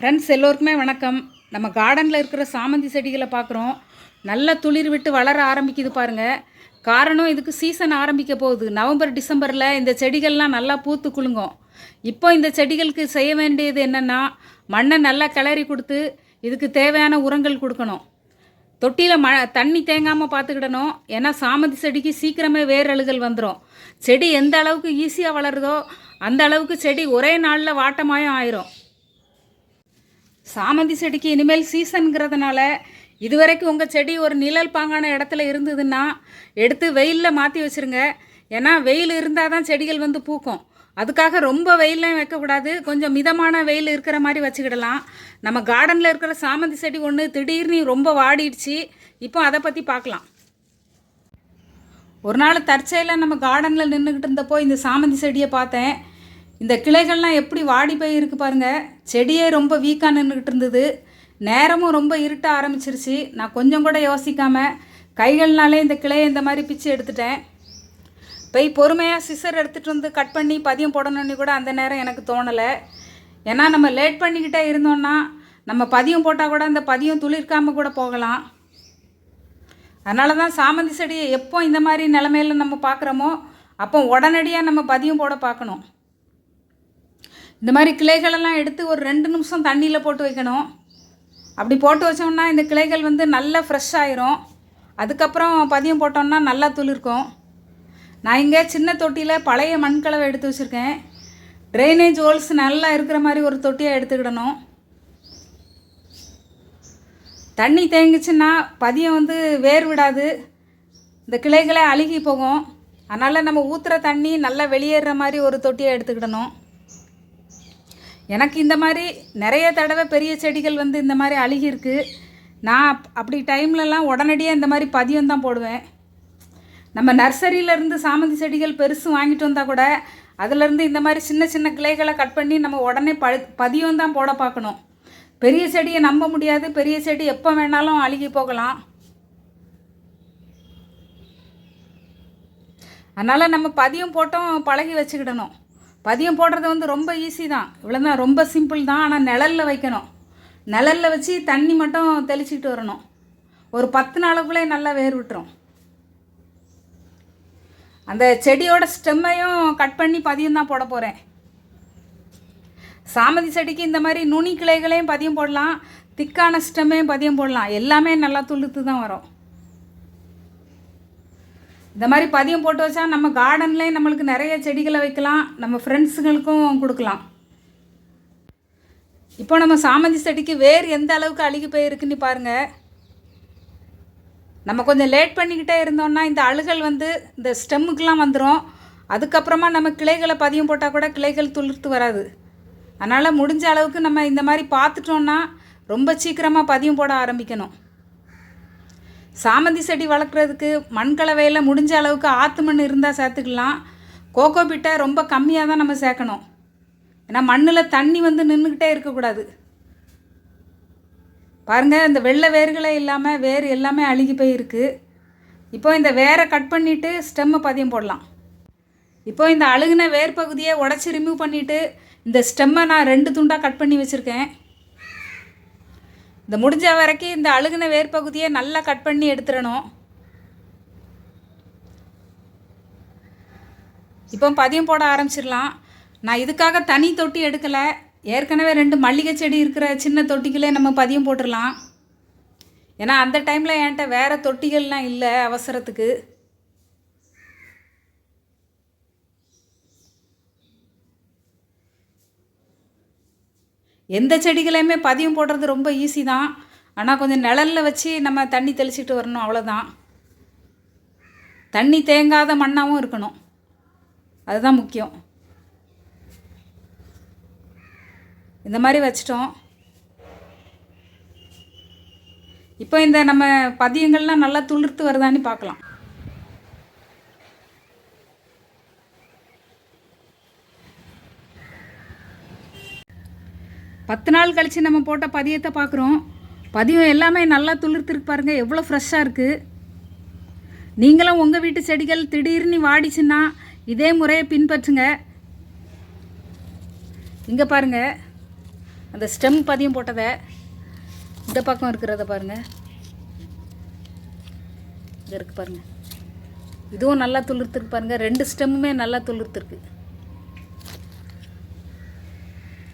Friends எல்லோருக்குமே வணக்கம். நம்ம கார்டனில் இருக்கிற சாமந்தி செடிகளை பார்க்குறோம். நல்லா துளிர் விட்டு வளர ஆரம்பிக்குது பாருங்கள் காரணம் இதுக்கு சீசன் ஆரம்பிக்க போகுது. நவம்பர் டிசம்பரில் இந்த செடிகள்லாம் நல்லா பூத்து குலுங்கும். இப்போ இந்த செடிகளுக்கு செய்ய வேண்டியது என்னென்னா மண்ணை நல்லா கிளறி கொடுத்து இதுக்கு தேவையான உரங்கள் கொடுக்கணும். தொட்டியில் ம தண்ணி தேங்காமல் பார்த்துக்கிடணும். ஏன்னா சாமந்தி செடிக்கு சீக்கிரமே வேரழுகள் வந்துடும் செடி எந்த அளவுக்கு ஈஸியாக வளருதோ அந்த அளவுக்கு செடி ஒரே நாளில் வாட்டமாயும் ஆயிரும். சாமந்தி செடிக்கு இனிமேல் சீசனுங்கிறதுனால இதுவரைக்கும் உங்கள் செடி ஒரு நிழல் பாங்கான இடத்துல இருந்ததுன்னா எடுத்து வெயிலில் மாற்றி வச்சுருங்க. ஏன்னா வெயில் இருந்தால் தான் செடிகள் வந்து பூக்கும். அதுக்காக ரொம்ப வெயிலையும் வைக்கக்கூடாது. கொஞ்சம் மிதமான வெயில் இருக்கிற மாதிரி வச்சுக்கிடலாம். நம்ம கார்டனில் இருக்கிற சாமந்தி செடி ஒன்று திடீர்னு ரொம்ப வாடிடுச்சு. இப்போ அதை பற்றி பார்க்கலாம். ஒரு நாள் தற்செயலாக நம்ம கார்டனில் நின்றுக்கிட்டு இருந்தப்போ இந்த சாமந்தி செடியை பார்த்தேன். இந்த கிளைகள்லாம் எப்படி வாடி போய் இருக்கு பாருங்கள் செடியே ரொம்ப வீக்காக நின்றுக்கிட்டு இருந்தது. நேரமும் ரொம்ப இருட்ட ஆரம்பிச்சிருச்சு. நான் கொஞ்சம் கூட யோசிக்காமல் கைகள்னாலே இந்த கிளையை இந்த மாதிரி பிச்சு எடுத்துட்டேன். போய் பொறுமையாக சிசர் எடுத்துகிட்டு வந்து கட் பண்ணி பதியம் போடணும்னு கூட அந்த நேரம் எனக்கு தோணலை. ஏன்னா நம்ம லேட் பண்ணிக்கிட்டே இருந்தோம்னா நம்ம பதியம் போட்டால் கூட அந்த பதியம் துளிர்க்காமல் கூட போகலாம். அதனால தான் சாமந்தி செடியை எப்போ இந்த மாதிரி நிலமையில நம்ம பார்க்குறோமோ அப்போ உடனடியாக நம்ம பதியம் போட பார்க்கணும். இந்த மாதிரி கிளைகளெல்லாம் எடுத்து ஒரு ரெண்டு நிமிஷம் தண்ணியில் போட்டு வைக்கணும். அப்படி போட்டு வச்சோம்னா இந்த கிளைகள் வந்து நல்லா ஃப்ரெஷ் ஆயிரும். அதுக்கப்புறம் பதியம் போட்டோம்னா நல்லா துளிர்க்கும். நான் இங்கே சின்ன தொட்டியில் பழைய மண்கலவை எடுத்து வச்சுருக்கேன். ட்ரைனேஜ் ஹோல்ஸ் நல்லா இருக்கிற மாதிரி ஒரு தொட்டியாக எடுத்துக்கிடணும். தண்ணி தேங்குச்சுன்னா பதியம் வந்து வேர் விடாது. இந்த கிளைகளே அழுகி போகும். அதனால் நம்ம ஊற்றுற தண்ணி நல்லா வெளியேற மாதிரி ஒரு தொட்டியை எடுத்துக்கிடணும். எனக்கு இந்த மாதிரி நிறைய தடவை பெரிய செடிகள் வந்து இந்த மாதிரி அழுகியிருக்கு. நான் அப்- அப்படி டைம்லலாம் உடனடியாக இந்த மாதிரி பதியம் தான் போடுவேன். நம்ம நர்சரியிலேருந்து சாமந்தி செடிகள் பெருசு வாங்கிட்டு வந்தால் கூட அதுலேருந்து இந்த மாதிரி சின்ன சின்ன கிளைகளை கட் பண்ணி நம்ம உடனே ப பதியம் தான் போட பார்க்கணும். பெரிய செடியை நம்ப முடியாது. பெரிய செடி எப்போ வேணாலும் அழுகி போகலாம். அதனால் நம்ம பதியம் போட்டோம் பழகி வச்சுக்கிடணும். பதியம் போடுறது வந்து ரொம்ப ஈஸி தான். இவ்வளோ தான் ரொம்ப சிம்பிள் தான் ஆனால் நிழலில் வைக்கணும். நிழலில் வச்சு தண்ணி மட்டும் தெளிச்சிட்டு வரணும். ஒரு பத்து நாளுக்குள்ளே நல்லா வேர் விட்டுரும். அந்த செடியோட ஸ்டெம்மையும் கட் பண்ணி பதியம் தான் போட போகிறேன் சாமந்தி செடிக்கு இந்த மாதிரி நுனி கிளைகளையும் பதியம் போடலாம். திக்கான ஸ்டெம்மையும் பதியம் போடலாம். எல்லாமே நல்லா துளுத்து தான் வரும். இந்த மாதிரி பதியம் போட்டு வச்சா நம்ம கார்டன்லேயே நம்மளுக்கு நிறைய செடிகளை வைக்கலாம் நம்ம ஃப்ரெண்ட்ஸுங்களுக்கும் கொடுக்கலாம். இப்போ நம்ம சாமந்தி செடிக்கு வேர் எந்த அளவுக்கு அழுகி போயிருக்குன்னு பாருங்கள் நம்ம கொஞ்சம் லேட் பண்ணிக்கிட்டே இருந்தோம்னா இந்த அழுகல் வந்து இந்த ஸ்டெம்முக்கெலாம் வந்துடும் அதுக்கப்புறமா நம்ம கிளைகளை பதியம் போட்டால் கூட கிளைகள் துளிர்த்து வராது. அதனால் முடிஞ்ச அளவுக்கு நம்ம இந்த மாதிரி பார்த்துட்டோன்னா ரொம்ப சீக்கிரமாக பதியம் போட ஆரம்பிக்கணும். சாமந்தி செடி வளர்க்குறதுக்கு மண்கலவையில் முடிஞ்ச அளவுக்கு ஆற்று மண் இருந்தால் சேர்த்துக்கலாம். கோகோ பிட்டை ரொம்ப கம்மியாக தான் நம்ம சேர்க்கணும். ஏன்னா மண்ணில் தண்ணி வந்து நின்றுக்கிட்டே இருக்கக்கூடாது. பாருங்கள் இந்த வெள்ளை வேர்களே இல்லாமல் வேர் எல்லாமே அழுகி போயிருக்கு. இப்போ இந்த வேரை கட் பண்ணிவிட்டு ஸ்டெம்மை பதியம் போடலாம். இப்போ இந்த அழுகுன வேர் பகுதியை உடச்சி ரிமூவ் பண்ணிவிட்டு இந்த ஸ்டெம்மை நான் ரெண்டு துண்டாக கட் பண்ணி வச்சுருக்கேன். இந்த முடிஞ்ச வரைக்கும் இந்த அழுகுன வேர் பகுதியை நல்லா கட் பண்ணி எடுத்துடணும். இப்போ பதியம் போட ஆரம்பிச்சிடலாம். நான் இதுக்காக தனி தொட்டி எடுக்கலை. ஏற்கனவே ரெண்டு மல்லிகை செடி இருக்கிற சின்ன தொட்டிகளே நம்ம பதியம் போட்டுடலாம். ஏன்னா அந்த டைமில் என்கிட்ட வேறு தொட்டிகள்லாம் இல்லை அவசரத்துக்கு. எந்த செடிகளையுமே பதியம் போடுறது ரொம்ப ஈஸி தான். ஆனால் கொஞ்சம் நிழலில் வச்சு நம்ம தண்ணி தெளிச்சிட்டு வரணும் அவ்வளோதான் தண்ணி தேங்காத மண்ணாகவும் இருக்கணும். அதுதான் முக்கியம். இந்த மாதிரி வச்சிட்டோம். இப்போ இந்த நம்ம பதியங்கள்லாம் நல்லா துளிர்த்து வருதான்னு பார்க்கலாம். பத்து நாள் கழித்து நம்ம போட்ட பதியத்தை பார்க்குறோம். பதியம் எல்லாமே நல்லா துளிர்த்துருக்கு பாருங்கள் எவ்வளோ ஃப்ரெஷ்ஷாக இருக்குது நீங்களும் உங்கள் வீட்டு செடிகள் திடீர்னு வாடிச்சுன்னா இதே முறையை பின்பற்றுங்க. இங்கே பாருங்கள் அந்த ஸ்டெம் பதியம் போட்டதை இந்த பக்கம் இருக்கிறத பாருங்கள் இங்கே இருக்கு பாருங்கள் இதுவும் நல்லா துளிர்த்துருக்கு பாருங்கள் ரெண்டு ஸ்டெம்முமே நல்லா துளிர்த்துருக்கு.